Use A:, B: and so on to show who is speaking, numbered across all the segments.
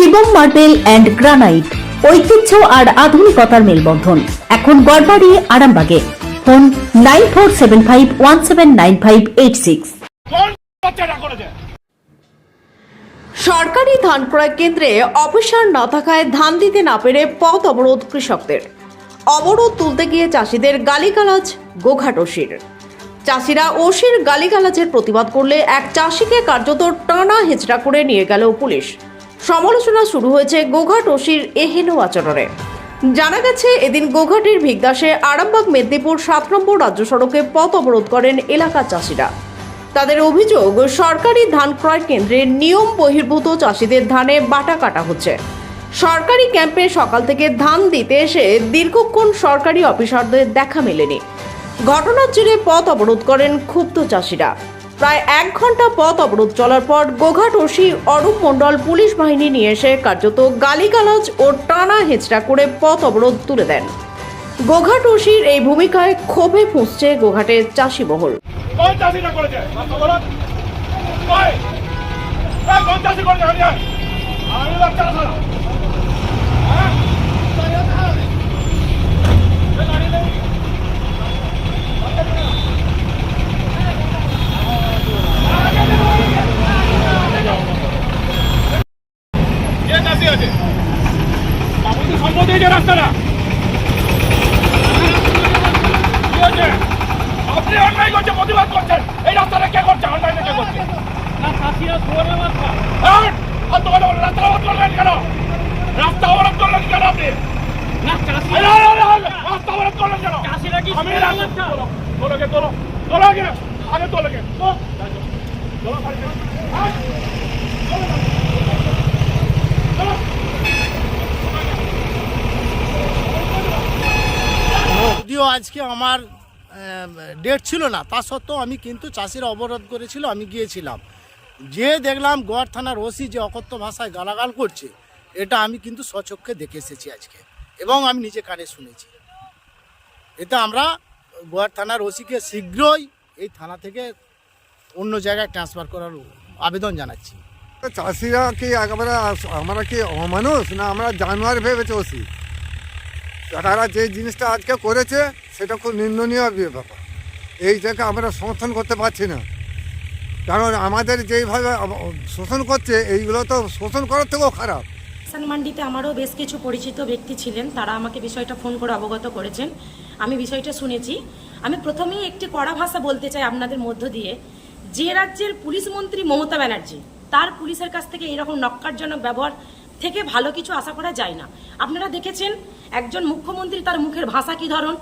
A: Shivam marble and granite, ঐতিহ্য আর আধুনিকতার মেলবন্ধন। এখন গড়বাড়ি, আরামবাগে। Phone nine four seven five one seven nine five eight six.
B: সরকারি ধান ক্রয় কেন্দ্রে অফিসার না থাকায় ধান দিতে না পেরে পথ অবরোধ কৃষকদের। অবরোধ তুলতে গিয়ে চাষিদের গালিগালাজ, গোঘাট ওসির। চাষিরা ওসির গালিগালাজের প্রতিবাদ করলে এক চাষিকে কার্যত টানা হেচড়া করে নিয়ে গেল পুলিশ। সমালোচনা শুরু হয়েছে গোঘাট ওসির এহেন আচরণে। জানা গেছে, এদিন গোঘাটের ভিগদাসে আরামবাগ মেদিনীপুর সাত নম্বর রাজ্য সড়কে পথ অবরোধ করেন এলাকার চাষিরা। তাদের অভিযোগ, সরকারি ধান ক্রয় কেন্দ্রে নিয়ম বহির্ভূত চাষিদের ধানে বাটা কাটা হচ্ছে। সরকারি ক্যাম্পে সকাল থেকে ধান দিতে এসে দীর্ঘক্ষণ সরকারি অফিসারদের দেখা মেলেনি। ঘটনার জেরে পথ অবরোধ করেন ক্ষুব্ধ চাষিরা। প্রায় এক ঘণ্টা পথ অবরোধ চলার পর গোঘাট ওসি অরূপ মণ্ডল পুলিশ বাহিনী নিয়ে এসে কার্যত গালিগালাজ ও টানা হেঁচড়া করে পথ অবরোধ তুলে দেন। গোঘাট ওসির এই ভূমিকায় ক্ষোভে ফুঁসছে গোঘাটের চাষি মহল।
C: করেছে মাথা বলো কই এই কোন চাষি করেছে আমি জানি আমি বাচ্চা সারা হ্যাঁ এই গাড়ি নেই। কে চাষি আছে বাবুজি সম্মতি যে রাস্তাটা কি? আপনি অন্যায় করছে প্রতিবাদ করছেন এই রাস্তাটা কে করছে অন্যায়টা কে করছে হ্যাঁ? রাস্তা অবরোধ করলেন কেন রাস্তা অবরোধ করলেন কেন আপনি রাস্তা অবরোধ করলেন কেন
D: কি
C: আমি রাস্তা? তোলো তোলোকে তোলো তোলো আগে আগে তোলো। হ্যাঁ? গাড়ি। তোলো।
E: যদিও আজকে আমার ডেট ছিল না, তা সত্ত্বেও আমি কিন্তু চাষিরা অবরোধ করেছিল, আমি গিয়েছিলাম। যে দেখলাম গোয়ার থানার ওসি যে অকথ্য ভাষায় গালাগাল করছে, এটা আমি কিন্তু স্বচক্ষে দেখে এসেছি আজকে, এবং আমি নিজে কানে শুনেছি। এতে আমরা গোয়ার থানার ওসিকে শীঘ্রই এই থানা থেকে অন্য জায়গায় ট্রান্সফার করার আবেদন জানাচ্ছি।
F: চাষিরা কি একেবারে আমরা কি অমানুষ? না, আমরা জানোয়ার ভেবে ওসি। তারা যে জিনিসটা আজকে করেছে, সেটা খুব নিন্দনীয় ব্যাপার। এইটাকে আমরা সমর্থন করতে পারছি না। কারণ আমাদের যেইভাবে শোষণ করছে, এইগুলো তো শোষণ করার থেকেও খারাপ।
G: কিষান মান্ডিতে আমারও বেশ কিছু পরিচিত ব্যক্তি ছিলেন। তারা আমাকে বিষয়টা ফোন করে অবগত করেছেন। আমি বিষয়টা শুনেছি। আমি প্রথমেই একটি কড়া ভাষা বলতে চাই আপনাদের মধ্য দিয়ে। যে রাজ্যের পুলিশ মন্ত্রী মমতা ব্যানার্জি তার পুলিশের কাছ থেকে এরকম নক্কারজনক ব্যবহার থেকে ভালো কিছু আশা করা যায় না। আপনারা দেখেছেন, একজন মুখ্যমন্ত্রী তার মুখের ভাষা কি ধরন?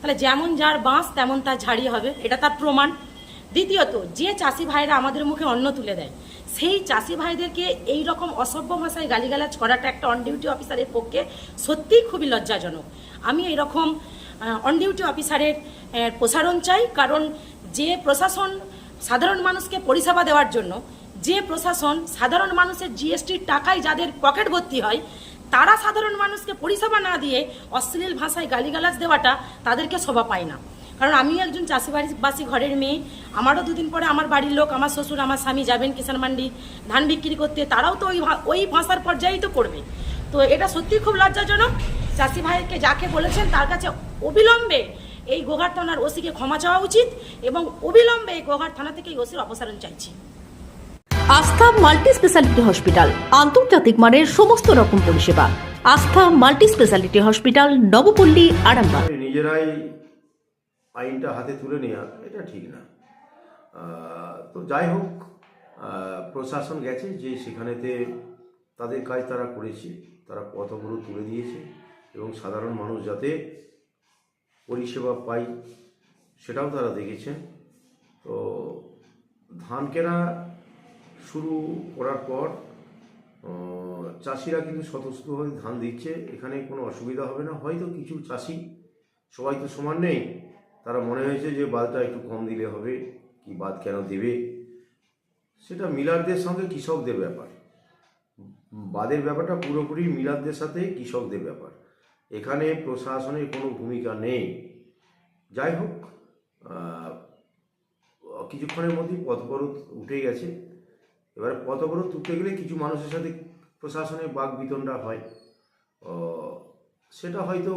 G: তাহলে যেমন যার বাঁশ, তেমন তার ঝাড়ি হবে, এটা তার প্রমাণ। দ্বিতীয়ত, যে চাষি ভাইরা আমাদের মুখে অন্ন তুলে দেয়, সেই চাষি ভাইদেরকে এই রকম অসভ্য ভাষায় গালিগালাজ করাটা একটা অন ডিউটি অফিসারের পক্ষে সত্যিই খুবই লজ্জাজনক। আমি এই রকম অন ডিউটি অফিসারের প্রসারণ চাই, কারণ যে প্রশাসন সাধারণ মানুষকে পরিষেবা দেওয়ার জন্য যে প্রশাসন সাধারণ মানুষের জিএসটির টাকায় যাদের পকেট ভর্তি হয়, তারা সাধারণ মানুষকে পরিষেবা না দিয়ে অশ্লীল ভাষায় গালিগালাজ দেওয়াটা তাদেরকে শোভা পায় না। কারণ আমিও একজন চাষি চাষিবাসী ঘরের মেয়ে, আমারও দুদিন পরে আমার বাড়ির লোক, আমার শ্বশুর, আমার স্বামী যাবেন কিষান মান্ডি, ধান বিক্রি করতে, তারাও তো ওই ওই ভাষার পর্যায়েই তো করবে। তো এটা সত্যি খুব লজ্জাজনক। চাষি ভাইকে যাকে বলেছেন, তার কাছে অবিলম্বে এই গোঘাট থানার ওসিকে ক্ষমা চাওয়া উচিত এবং অবিলম্বে এই গোঘাট থানা থেকে এই ওসির অপসারণ চাইছি।
A: আস্থা মাল্টি স্পেশালিটি হসপিটাল। আন্তর্জাতিক মানের সমস্ত রকম পরিষেবা। Astha multi speciality hospital, Nabapally, Arambagh.
H: নিজেরাই আইনটা হাতে তুলে নেওয়া এটা ঠিক না। তো যাই হোক প্রশাসন গেছে যে সেখানেতে তাদের কাজ তারা করেছে, তারা পথগুলো তুলে দিয়েছে এবং সাধারণ মানুষ যাতে পরিষেবা পায়, সেটাও তারা দেখেছেন। তো ধান কেনা শুরু করার পর চাষিরা কিন্তু স্বতঃস্ফূর্তভাবে ধান দিচ্ছে। এখানে কোনো অসুবিধা হবে না। হয়তো কিছু চাষি সবাই তো সমান নেই। তারা মনে হয়েছে যে বাদটা একটু কম দিলে হবে, কি বাদ কেন দেবে? সেটা মিলারদের সঙ্গে কৃষকদের ব্যাপার। বাদের ব্যাপারটা পুরোপুরি মিলারদের সাথে কৃষকদের ব্যাপার। এখানে প্রশাসনের কোনো ভূমিকা নেই। যাই হোক কিছুক্ষণের মধ্যেই পথ অবরোধ উঠে গেছে। এবার পথ অবরোধ উঠতে গেলে কিছু মানুষের সাথে প্রশাসনের বাক বিতণ্ডা হয়। সেটা হয়তো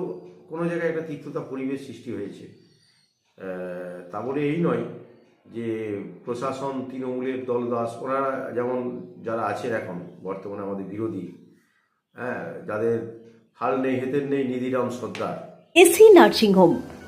H: কোনো জায়গায় একটা তিক্ততা পরিবেশ সৃষ্টি হয়েছে। তা বলে এই নয় যে প্রশাসন, তৃণমূলের দল, দাস, ওনারা যেমন যারা আছেন এখন, বর্তমানে আমাদের বিরোধী হ্যাঁ যাদের হাল নেই হেতের নেই, নিধিরাম সর্দার।
A: AC nursing home